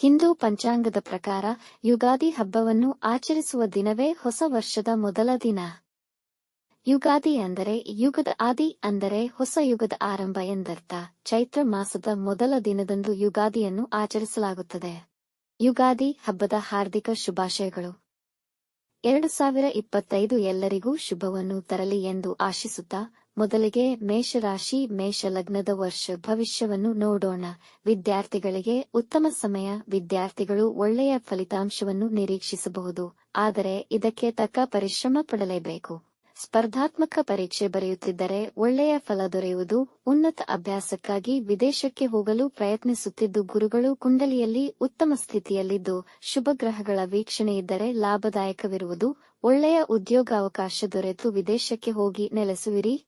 ಹಿಂದೂ ಪಂಚಾಂಗದ ಪ್ರಕಾರ ಯುಗಾದಿ ಹಬ್ಬವನ್ನು ಆಚರಿಸುವ ದಿನವೇ ಹೊಸ ವರ್ಷದ ಮೊದಲ ದಿನ. ಯುಗಾದಿ ಅಂದರೆ ಯುಗದ ಆದಿ ಅಂದರೆ ಹೊಸ ಯುಗದ ಆರಂಭ ಎಂದರ್ಥ. ಚೈತ್ರ ಮಾಸದ ಮೊದಲ ದಿನದಂದು ಯುಗಾದಿಯನ್ನು ಆಚರಿಸಲಾಗುತ್ತದೆ. ಯುಗಾದಿ ಹಬ್ಬದ ಹಾರ್ದಿಕ ಶುಭಾಶಯಗಳು. ಎರಡು ಸಾವಿರ ಇಪ್ಪತ್ತೈದು ಎಲ್ಲರಿಗೂ ಶುಭವನ್ನು ತರಲಿ ಎಂದು ಆಶಿಸುತ್ತಾ ಮೊದಲಿಗೆ ಮೇಷರಾಶಿ ಮೇಷ ಲಗ್ನದ ವರ್ಷ ಭವಿಷ್ಯವನ್ನು ನೋಡೋಣ. ವಿದ್ಯಾರ್ಥಿಗಳಿಗೆ ಉತ್ತಮ ಸಮಯ, ವಿದ್ಯಾರ್ಥಿಗಳು ಒಳ್ಳೆಯ ಫಲಿತಾಂಶವನ್ನು ನಿರೀಕ್ಷಿಸಬಹುದು. ಆದರೆ ಇದಕ್ಕೆ ತಕ್ಕ ಪರಿಶ್ರಮ ಪಡಲೇಬೇಕು. ಸ್ಪರ್ಧಾತ್ಮಕ ಪರೀಕ್ಷೆ ಬರೆಯುತ್ತಿದ್ದರೆ ಒಳ್ಳೆಯ ಫಲ ದೊರೆಯುವುದು ಉನ್ನತ ಅಭ್ಯಾಸಕ್ಕಾಗಿ ವಿದೇಶಕ್ಕೆ ಹೋಗಲು ಪ್ರಯತ್ನಿಸುತ್ತಿದ್ದು ಗುರುಗಳು ಕುಂಡಲಿಯಲ್ಲಿ ಉತ್ತಮ ಸ್ಥಿತಿಯಲ್ಲಿದ್ದು ಶುಭ ಗ್ರಹಗಳ ವೀಕ್ಷಣೆ ಇದ್ದರೆ ಲಾಭದಾಯಕವಿರುವುದು ಒಳ್ಳೆಯ ಉದ್ಯೋಗಾವಕಾಶ ದೊರೆತು ವಿದೇಶಕ್ಕೆ ಹೋಗಿ ನೆಲೆಸುವಿರಿ.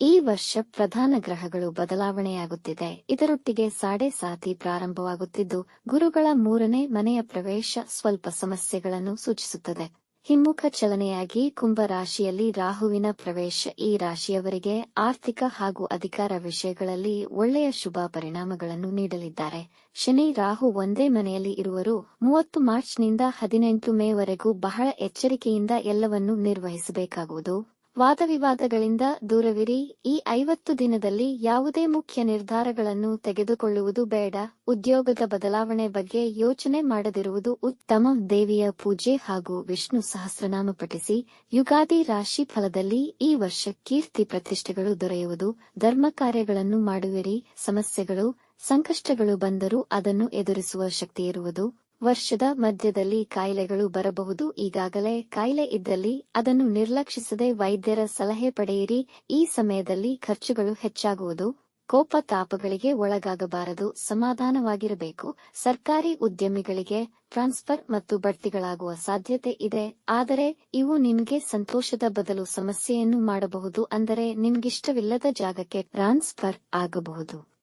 ಈ ವರ್ಷ ಪ್ರಧಾನ ಗ್ರಹಗಳು ಬದಲಾವಣೆಯಾಗುತ್ತಿದೆ. ಇದರೊಟ್ಟಿಗೆ ಸಾಡೆ ಸಾತಿ ಪ್ರಾರಂಭವಾಗುತ್ತಿದ್ದು, ಗುರುಗಳ ಮೂರನೇ ಮನೆಯ ಪ್ರವೇಶ ಸ್ವಲ್ಪ ಸಮಸ್ಯೆಗಳನ್ನು ಸೂಚಿಸುತ್ತದೆ. ಹಿಮ್ಮುಖ ಚಲನೆಯಾಗಿ ಕುಂಭ ರಾಶಿಯಲ್ಲಿ ರಾಹುವಿನ ಪ್ರವೇಶ ಈ ರಾಶಿಯವರಿಗೆ ಆರ್ಥಿಕ ಹಾಗೂ ಅಧಿಕಾರ ವಿಷಯಗಳಲ್ಲಿ ಒಳ್ಳೆಯ ಶುಭ ಪರಿಣಾಮಗಳನ್ನು ನೀಡಲಿದ್ದಾರೆ. ಶನಿ ರಾಹು ಒಂದೇ ಮನೆಯಲ್ಲಿ ಇರುವರು. ಮೂವತ್ತು ಮಾರ್ಚ್ನಿಂದ ಹದಿನೆಂಟು ಮೇವರೆಗೂ ಬಹಳ ಎಚ್ಚರಿಕೆಯಿಂದ ಎಲ್ಲವನ್ನೂ ನಿರ್ವಹಿಸಬೇಕಾಗುವುದು. ವಾದವಿವಾದಗಳಿಂದ ದೂರವಿರಿ. ಈ ಐವತ್ತು ದಿನದಲ್ಲಿ ಯಾವುದೇ ಮುಖ್ಯ ನಿರ್ಧಾರಗಳನ್ನು ತೆಗೆದುಕೊಳ್ಳುವುದು ಬೇಡ. ಉದ್ಯೋಗದ ಬದಲಾವಣೆ ಬಗ್ಗೆ ಯೋಚನೆ ಮಾಡದಿರುವುದು ಉತ್ತಮ. ದೇವಿಯ ಪೂಜೆ ಹಾಗೂ ವಿಷ್ಣು ಸಹಸ್ರನಾಮ ಪಠಿಸಿ. ಯುಗಾದಿ ರಾಶಿ ಫಲದಲ್ಲಿ ಈ ವರ್ಷ ಕೀರ್ತಿ ಪ್ರತಿಷ್ಠೆಗಳು ದೊರೆಯುವುದು. ಧರ್ಮ ಕಾರ್ಯಗಳನ್ನು ಮಾಡುವಿರಿ. ಸಮಸ್ಯೆಗಳು, ಸಂಕಷ್ಟಗಳು ಬಂದರೂ ಅದನ್ನು ಎದುರಿಸುವ ಶಕ್ತಿ ಇರುವುದು. ವರ್ಷದ ಮಧ್ಯದಲ್ಲಿ ಕಾಯಿಲೆಗಳು ಬರಬಹುದು. ಈಗಾಗಲೇ ಕಾಯಿಲೆ ಇದ್ದಲ್ಲಿ ಅದನ್ನು ನಿರ್ಲಕ್ಷಿಸದೆ ವೈದ್ಯರ ಸಲಹೆ ಪಡೆಯಿರಿ. ಈ ಸಮಯದಲ್ಲಿ ಖರ್ಚುಗಳು ಹೆಚ್ಚಾಗುವುದು. ಕೋಪ ತಾಪಗಳಿಗೆ ಒಳಗಾಗಬಾರದು. ಸಮಾಧಾನವಾಗಿರಬೇಕು. ಸರ್ಕಾರಿ ಉದ್ಯಮಿಗಳಿಗೆ ಟ್ರಾನ್ಸ್ಫರ್ ಮತ್ತು ಬಡ್ತಿಗಳಾಗುವ ಸಾಧ್ಯತೆ ಇದೆ. ಆದರೆ ಇವು ನಿಮಗೆ ಸಂತೋಷದ ಬದಲು ಸಮಸ್ಯೆಯನ್ನು ಮಾಡಬಹುದು. ಅಂದರೆ ನಿಮ್ಗಿಷ್ಟವಿಲ್ಲದ ಜಾಗಕ್ಕೆ ಟ್ರಾನ್ಸ್ಫರ್ ಆಗಬಹುದು.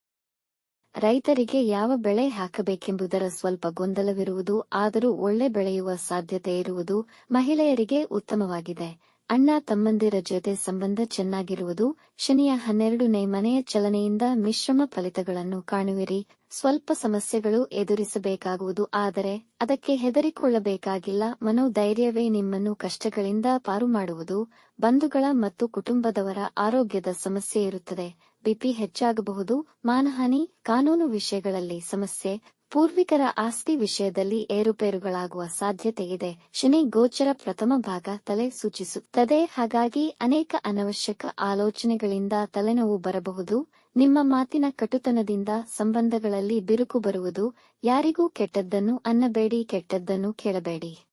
ರೈತರಿಗೆ ಯಾವ ಬೆಳೆ ಹಾಕಬೇಕೆಂಬುದರ ಸ್ವಲ್ಪ ಗೊಂದಲವಿರುವುದು, ಆದರೂ ಒಳ್ಳೆ ಬೆಳೆಯುವ ಸಾಧ್ಯತೆ ಇರುವುದು ಮಹಿಳೆಯರಿಗೆ ಉತ್ತಮವಾಗಿದೆ. ಅಣ್ಣ ತಮ್ಮಂದಿರ ಜೊತೆ ಸಂಬಂಧ ಚೆನ್ನಾಗಿರುವುದು, ಶನಿಯ ಹನ್ನೆರಡನೇ ಮನೆಯ ಚಲನೆಯಿಂದ ಮಿಶ್ರಮ ಫಲಿತಗಳನ್ನು ಕಾಣುವಿರಿ. ಸ್ವಲ್ಪ ಸಮಸ್ಯೆಗಳು ಎದುರಿಸಬೇಕಾಗುವುದು, ಆದರೆ ಅದಕ್ಕೆ ಹೆದರಿಕೊಳ್ಳಬೇಕಾಗಿಲ್ಲ. ಮನೋಧೈರ್ಯವೇ ನಿಮ್ಮನ್ನು ಕಷ್ಟಗಳಿಂದ ಪಾರು ಮಾಡುವುದು, ಬಂಧುಗಳ ಮತ್ತು ಕುಟುಂಬದವರ ಆರೋಗ್ಯದ ಸಮಸ್ಯೆ ಇರುತ್ತದೆ. ಬಿಪಿ ಹೆಚ್ಚಾಗಬಹುದು. ಮಾನಹಾನಿ, ಕಾನೂನು ವಿಷಯಗಳಲ್ಲಿ ಸಮಸ್ಯೆ. ಪೂರ್ವಿಕರ ಆಸ್ತಿ ವಿಷಯದಲ್ಲಿ ಏರುಪೇರುಗಳಾಗುವ ಸಾಧ್ಯತೆ ಇದೆ. ಶನಿ ಗೋಚರ ಪ್ರಥಮ ಭಾಗ ತಲೆ ಸೂಚಿಸುತ್ತದೆ. ಹಾಗಾಗಿ ಅನೇಕ ಅನವಶ್ಯಕ ಆಲೋಚನೆಗಳಿಂದ ತಲೆನೋವು ಬರಬಹುದು. ನಿಮ್ಮ ಮಾತಿನ ಕಟುತನದಿಂದ ಸಂಬಂಧಗಳಲ್ಲಿ ಬಿರುಕು ಬರುವುದು. ಯಾರಿಗೂ ಕೆಟ್ಟದ್ದನ್ನು ಅನ್ನಬೇಡಿ, ಕೆಟ್ಟದ್ದನ್ನು ಕೇಳಬೇಡಿ.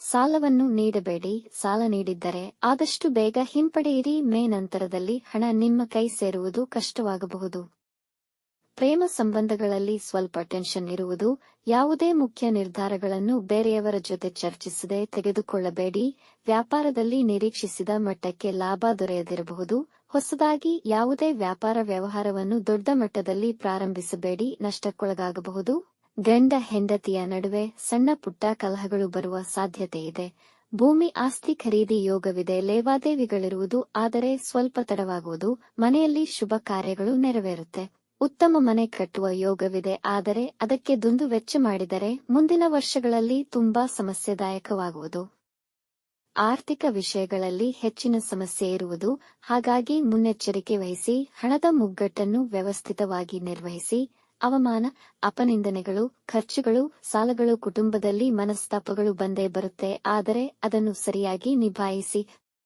ಸಾಲವನ್ನು ನೀಡಬೇಡಿ, ಸಾಲ ನೀಡಿದ್ದರೆ ಆದಷ್ಟು ಬೇಗ ಹಿಂಪಡೆಯಿರಿ, ಮೇ ನಂತರದಲ್ಲಿ ಹಣ ನಿಮ್ಮ ಕೈ ಸೇರುವುದು ಕಷ್ಟವಾಗಬಹುದು. ಪ್ರೇಮ ಸಂಬಂಧಗಳಲ್ಲಿ ಸ್ವಲ್ಪ ಟೆನ್ಷನ್ ಇರುವುದು, ಯಾವುದೇ ಮುಖ್ಯ ನಿರ್ಧಾರಗಳನ್ನು ಬೇರೆಯವರ ಜೊತೆ ಚರ್ಚಿಸದೆ ತೆಗೆದುಕೊಳ್ಳಬೇಡಿ, ವ್ಯಾಪಾರದಲ್ಲಿ ನಿರೀಕ್ಷಿಸಿದ ಮಟ್ಟಕ್ಕೆ ಲಾಭ ದೊರೆಯದಿರಬಹುದು, ಹೊಸದಾಗಿ ಯಾವುದೇ ವ್ಯಾಪಾರ ವ್ಯವಹಾರವನ್ನು ದೊಡ್ಡ ಮಟ್ಟದಲ್ಲಿ ಪ್ರಾರಂಭಿಸಬೇಡಿ, ನಷ್ಟಕ್ಕೊಳಗಾಗಬಹುದು. ಗಂಡ ಹೆಂಡತಿಯ ನಡುವೆ ಸಣ್ಣ ಪುಟ್ಟ ಕಲಹಗಳು ಬರುವ ಸಾಧ್ಯತೆ ಇದೆ. ಭೂಮಿ ಆಸ್ತಿ ಖರೀದಿ ಯೋಗವಿದೆ. ಲೇವಾದೇವಿಗಳಿರುವುದು ಆದರೆ ಸ್ವಲ್ಪ ತಡವಾಗುವುದು. ಮನೆಯಲ್ಲಿ ಶುಭ ಕಾರ್ಯಗಳು ನೆರವೇರುತ್ತೆ. ಉತ್ತಮ ಮನೆ ಕಟ್ಟುವ ಯೋಗವಿದೆ. ಆದರೆ ಅದಕ್ಕೆ ದುಂದು ವೆಚ್ಚ ಮಾಡಿದರೆ ಮುಂದಿನ ವರ್ಷಗಳಲ್ಲಿ ತುಂಬಾ ಸಮಸ್ಯೆದಾಯಕವಾಗುವುದು. ಆರ್ಥಿಕ ವಿಷಯಗಳಲ್ಲಿ ಹೆಚ್ಚಿನ ಸಮಸ್ಯೆ ಇರುವುದು, ಹಾಗಾಗಿ ಮುನ್ನೆಚ್ಚರಿಕೆ ವಹಿಸಿ, ಹಣದ ಮುಗ್ಗಟ್ಟನ್ನು ವ್ಯವಸ್ಥಿತವಾಗಿ ನಿರ್ವಹಿಸಿ, ಅವಮಾನ, ಅಪನಿಂದನೆಗಳು, ಖರ್ಚುಗಳು, ಸಾಲಗಳು, ಕುಟುಂಬದಲ್ಲಿ ಮನಸ್ತಾಪಗಳು ಬಂದೇ ಬರುತ್ತೆ, ಆದರೆ ಅದನ್ನು ಸರಿಯಾಗಿ ನಿಭಾಯಿಸಿ.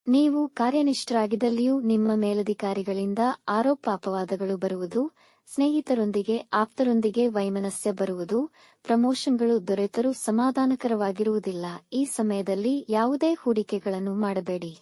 ನೀವು ಕಾರ್ಯನಿಷ್ಠರಾಗಿದ್ದಲ್ಲಿಯೂ ನಿಮ್ಮ ಮೇಲಧಿಕಾರಿಗಳಿಂದ ಆರೋಪ ಅಪವಾದಗಳು ಬರುವುದು ಸ್ನೇಹಿತರೊಂದಿಗೆ, ಆಪ್ತರೊಂದಿಗೆ ವೈಮನಸ್ಯ ಬರುವುದು, ಪ್ರಮೋಷನ್ಗಳು ದೊರೆತರೂ ಸಮಾಧಾನಕರವಾಗಿರುವುದಿಲ್ಲ. ಈ ಸಮಯದಲ್ಲಿ ಯಾವುದೇ ಹೂಡಿಕೆಗಳನ್ನು ಮಾಡಬೇಡಿ.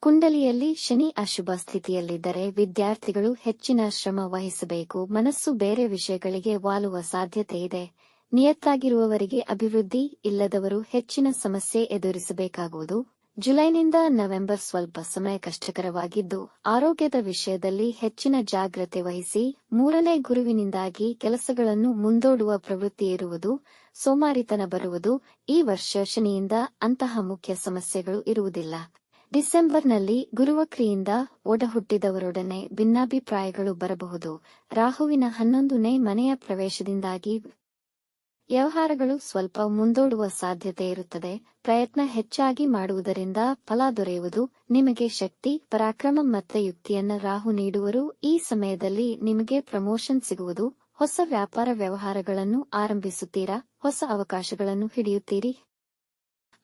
ಕುಂಡಲಿಯಲ್ಲಿ ಶನಿ ಅಶುಭ ಸ್ಥಿತಿಯಲ್ಲಿದ್ದರೆ ವಿದ್ಯಾರ್ಥಿಗಳು ಹೆಚ್ಚಿನ ಶ್ರಮ ವಹಿಸಬೇಕು. ಮನಸ್ಸು ಬೇರೆ ವಿಷಯಗಳಿಗೆ ವಾಲುವ ಸಾಧ್ಯತೆ ಇದೆ. ನಿಯತ್ತಾಗಿರುವವರಿಗೆ ಅಭಿವೃದ್ಧಿ ಇಲ್ಲದವರು ಹೆಚ್ಚಿನ ಸಮಸ್ಯೆ ಎದುರಿಸಬೇಕಾಗುವುದು. ಜುಲೈನಿಂದ ನವೆಂಬರ್ ಸ್ವಲ್ಪ ಸಮಯ ಕಷ್ಟಕರವಾಗಿದ್ದು, ಆರೋಗ್ಯದ ವಿಷಯದಲ್ಲಿ ಹೆಚ್ಚಿನ ಜಾಗ್ರತೆ ವಹಿಸಿ, ಮೂರನೇ ಗುರುವಿನಿಂದಾಗಿ ಕೆಲಸಗಳನ್ನು ಮುಂದೂಡುವ ಪ್ರವೃತ್ತಿ ಇರುವುದು, ಸೋಮಾರಿತನ ಬರುವುದು, ಈ ವರ್ಷ ಶನಿಯಿಂದ ಅಂತಹ ಮುಖ್ಯ ಸಮಸ್ಯೆಗಳು ಇರುವುದಿಲ್ಲ. ಡಿಸೆಂಬರ್ನಲ್ಲಿ ಗುರುವಕ್ರಿಯಿಂದ ಒಡಹುಟ್ಟಿದವರೊಡನೆ ಭಿನ್ನಾಭಿಪ್ರಾಯಗಳು ಬರಬಹುದು. ರಾಹುವಿನ ಹನ್ನೊಂದನೇ ಮನೆಯ ಪ್ರವೇಶದಿಂದಾಗಿ ವ್ಯವಹಾರಗಳು ಸ್ವಲ್ಪ ಮುಂದೂಡುವ ಸಾಧ್ಯತೆ ಇರುತ್ತದೆ. ಪ್ರಯತ್ನ ಹೆಚ್ಚಾಗಿ ಮಾಡುವುದರಿಂದ ಫಲ ದೊರೆಯುವುದು. ನಿಮಗೆ ಶಕ್ತಿ, ಪರಾಕ್ರಮ ಮತ್ತು ಯುಕ್ತಿಯನ್ನು ರಾಹು ನೀಡುವರು. ಈ ಸಮಯದಲ್ಲಿ ನಿಮಗೆ ಪ್ರಮೋಷನ್ ಸಿಗುವುದು. ಹೊಸ ವ್ಯಾಪಾರ ವ್ಯವಹಾರಗಳನ್ನು ಆರಂಭಿಸುತ್ತೀರಾ? ಹೊಸ ಅವಕಾಶಗಳನ್ನು ಹಿಡಿಯುತ್ತೀರಿ.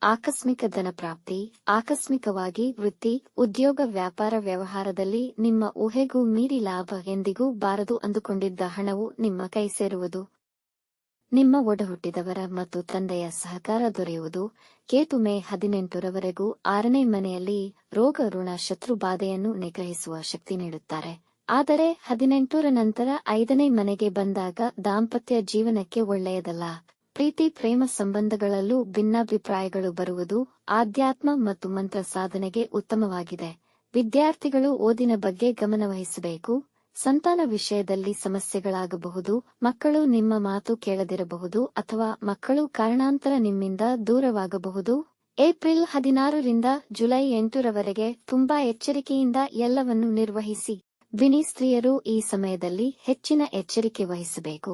ಆಕಸ್ಮಿಕ ಧನಪ್ರಾಪ್ತಿ ಆಕಸ್ಮಿಕವಾಗಿ ವೃತ್ತಿ, ಉದ್ಯೋಗ ವ್ಯಾಪಾರ ವ್ಯವಹಾರದಲ್ಲಿ ನಿಮ್ಮ ಊಹೆಗೂ ಮೀರಿ ಲಾಭ ಎಂದಿಗೂ ಬಾರದು ಅಂದುಕೊಂಡಿದ್ದ ಹಣವು ನಿಮ್ಮ ಕೈ ಸೇರುವುದು. ನಿಮ್ಮ ಒಡಹುಟ್ಟಿದವರ ಮತ್ತು ತಂದೆಯ ಸಹಕಾರ ದೊರೆಯುವುದು ಕೇತು ಮೇ ಹದಿನೆಂಟರವರೆಗೂ ಆರನೇ ಮನೆಯಲ್ಲಿ ರೋಗ, ಋಣ, ಶತ್ರು ಬಾಧೆಯನ್ನು ನಿಗ್ರಹಿಸುವ ಶಕ್ತಿ ನೀಡುತ್ತಾರೆ. ಆದರೆ ಹದಿನೆಂಟರ ನಂತರ ಐದನೇ ಮನೆಗೆ ಬಂದಾಗ ದಾಂಪತ್ಯ ಜೀವನಕ್ಕೆ ಒಳ್ಳೆಯದಲ್ಲ. ಪ್ರೀತಿ, ಪ್ರೇಮ ಸಂಬಂಧಗಳಲ್ಲೂ ಭಿನ್ನಾಭಿಪ್ರಾಯಗಳು ಬರುವುದು ಆಧ್ಯಾತ್ಮ ಮತ್ತು ಮಂತ್ರ ಸಾಧನೆಗೆ ಉತ್ತಮವಾಗಿದೆ. ವಿದ್ಯಾರ್ಥಿಗಳು ಓದಿನ ಬಗ್ಗೆ ಗಮನವಹಿಸಬೇಕು. ಸಂತಾನ ವಿಷಯದಲ್ಲಿ ಸಮಸ್ಯೆಗಳಾಗಬಹುದು, ಮಕ್ಕಳು ನಿಮ್ಮ ಮಾತು ಕೇಳದಿರಬಹುದು ಅಥವಾ ಮಕ್ಕಳು ಕಾರಣಾಂತರ ನಿಮ್ಮಿಂದ ದೂರವಾಗಬಹುದು. ಏಪ್ರಿಲ್ ಹದಿನಾರರಿಂದ ಜುಲೈ ಎಂಟರವರೆಗೆ ತುಂಬಾ ಎಚ್ಚರಿಕೆಯಿಂದ ಎಲ್ಲವನ್ನು ನಿರ್ವಹಿಸಿ. ಬಿನಿ ಸ್ತ್ರೀಯರು ಈ ಸಮಯದಲ್ಲಿ ಹೆಚ್ಚಿನ ಎಚ್ಚರಿಕೆ ವಹಿಸಬೇಕು.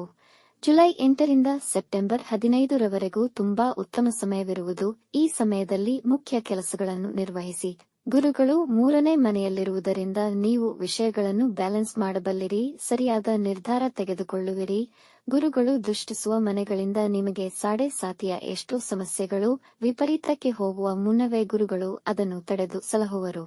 ಜುಲೈ ಎಂಟರಿಂದ ಸೆಪ್ಟೆಂಬರ್ ಹದಿನೈದರವರೆಗೂ ತುಂಬಾ ಉತ್ತಮ ಸಮಯವಿರುವುದು. ಈ ಸಮಯದಲ್ಲಿ ಮುಖ್ಯ ಕೆಲಸಗಳನ್ನು ನಿರ್ವಹಿಸಿ. ಗುರುಗಳು ಮೂರನೇ ಮನೆಯಲ್ಲಿರುವುದರಿಂದ ನೀವು ವಿಷಯಗಳನ್ನು ಬ್ಯಾಲೆನ್ಸ್ ಮಾಡಬಲ್ಲಿರಿ, ಸರಿಯಾದ ನಿರ್ಧಾರ ತೆಗೆದುಕೊಳ್ಳುವಿರಿ. ಗುರುಗಳು ದುಷ್ಟಿಸುವ ಮನೆಗಳಿಂದ ನಿಮಗೆ ಸಾಡೆ ಸಾತಿಯ ಎಷ್ಟೋ ಸಮಸ್ಯೆಗಳು, ವಿಪರೀತಕ್ಕೆ ಹೋಗುವ ಮುನ್ನವೇ ಗುರುಗಳು ಅದನ್ನು ತಡೆದು ಸಲಹುವರು.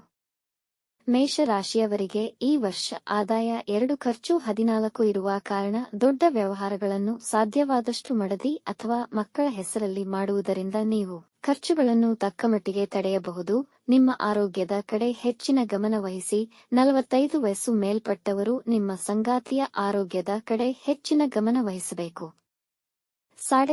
ಮೇಷರಾಶಿಯವರಿಗೆ ಈ ವರ್ಷ ಆದಾಯ ಎರಡು ಖರ್ಚು ಹದಿನಾಲ್ಕು ಇರುವ ಕಾರಣ ದೊಡ್ಡ ವ್ಯವಹಾರಗಳನ್ನು ಸಾಧ್ಯವಾದಷ್ಟು ಮಡದಿ ಅಥವಾ ಮಕ್ಕಳ ಹೆಸರಲ್ಲಿ ಮಾಡುವುದರಿಂದ ನೀವು ಖರ್ಚುಗಳನ್ನು ತಕ್ಕಮಟ್ಟಿಗೆ ತಡೆಯಬಹುದು. ನಿಮ್ಮ ಆರೋಗ್ಯದ ಕಡೆ ಹೆಚ್ಚಿನ ಗಮನ ವಹಿಸಿ. ನಲವತ್ತೈದು ವಯಸ್ಸು ಮೇಲ್ಪಟ್ಟವರು ನಿಮ್ಮ ಸಂಗಾತಿಯ ಆರೋಗ್ಯದ ಕಡೆ ಹೆಚ್ಚಿನ ಗಮನ ವಹಿಸಬೇಕು.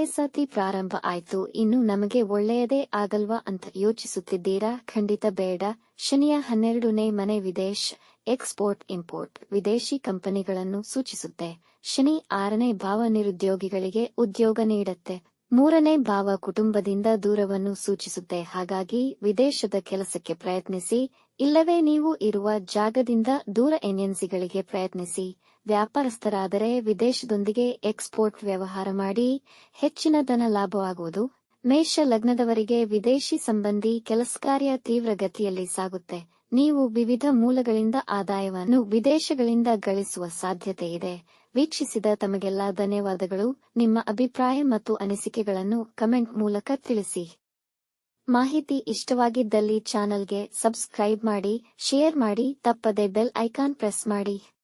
ಸಾತಿ ಪ್ರಾರಂಭ ಆಯ್ತು. ಇನ್ನು ನಮಗೆ ಒಳ್ಳೆಯದೇ ಆಗಲ್ವಾ ಅಂತ ಯೋಚಿಸುತ್ತಿದ್ದೀರಾ? ಖಂಡಿತ ಬೇಡ. ಶನಿಯ ಹನ್ನೆರಡನೇ ಮನೆ ವಿದೇಶ್, ಎಕ್ಸ್ಪೋರ್ಟ್, ಇಂಪೋರ್ಟ್, ವಿದೇಶಿ ಕಂಪನಿಗಳನ್ನು ಸೂಚಿಸುತ್ತೆ. ಶನಿ ಆರನೇ ಭಾವ ನಿರುದ್ಯೋಗಿಗಳಿಗೆ ಉದ್ಯೋಗ ನೀಡುತ್ತೆ. ಮೂರನೇ ಭಾವ ಕುಟುಂಬದಿಂದ ದೂರವನ್ನು ಸೂಚಿಸುತ್ತೆ. ಹಾಗಾಗಿ ವಿದೇಶದ ಕೆಲಸಕ್ಕೆ ಪ್ರಯತ್ನಿಸಿ, ಇಲ್ಲವೇ ನೀವು ಇರುವ ಜಾಗದಿಂದ ದೂರ ಏಜೆನ್ಸಿಗಳಿಗೆ ಪ್ರಯತ್ನಿಸಿ. ವ್ಯಾಪಾರಸ್ಥರಾದರೆ ವಿದೇಶದೊಂದಿಗೆ ಎಕ್ಸ್ಪೋರ್ಟ್ ವ್ಯವಹಾರ ಮಾಡಿ, ಹೆಚ್ಚಿನ ಧನ ಲಾಭವಾಗುವುದು. ಮೇಷ ಲಗ್ನದವರಿಗೆ ವಿದೇಶಿ ಸಂಬಂಧಿ ಕೆಲಸ ಕಾರ್ಯ ತೀವ್ರಗತಿಯಲ್ಲಿ ಸಾಗುತ್ತೆ. ನೀವು ವಿವಿಧ ಮೂಲಗಳಿಂದ ಆದಾಯವನ್ನು ವಿದೇಶಗಳಿಂದ ಗಳಿಸುವ ಸಾಧ್ಯತೆ ಇದೆ. ವೀಕ್ಷಿಸಿದ ತಮಗೆಲ್ಲ ಧನ್ಯವಾದಗಳು. ನಿಮ್ಮ ಅಭಿಪ್ರಾಯ ಮತ್ತು ಅನಿಸಿಕೆಗಳನ್ನು ಕಮೆಂಟ್ ಮೂಲಕ ತಿಳಿಸಿ. ಮಾಹಿತಿ ಇಷ್ಟವಾಗಿದ್ದಲ್ಲಿ ಚಾನಲ್ಗೆ ಸಬ್ಸ್ಕ್ರೈಬ್ ಮಾಡಿ, ಶೇರ್ ಮಾಡಿ, ತಪ್ಪದೆ ಬೆಲ್ ಐಕಾನ್ ಪ್ರೆಸ್ ಮಾಡಿ.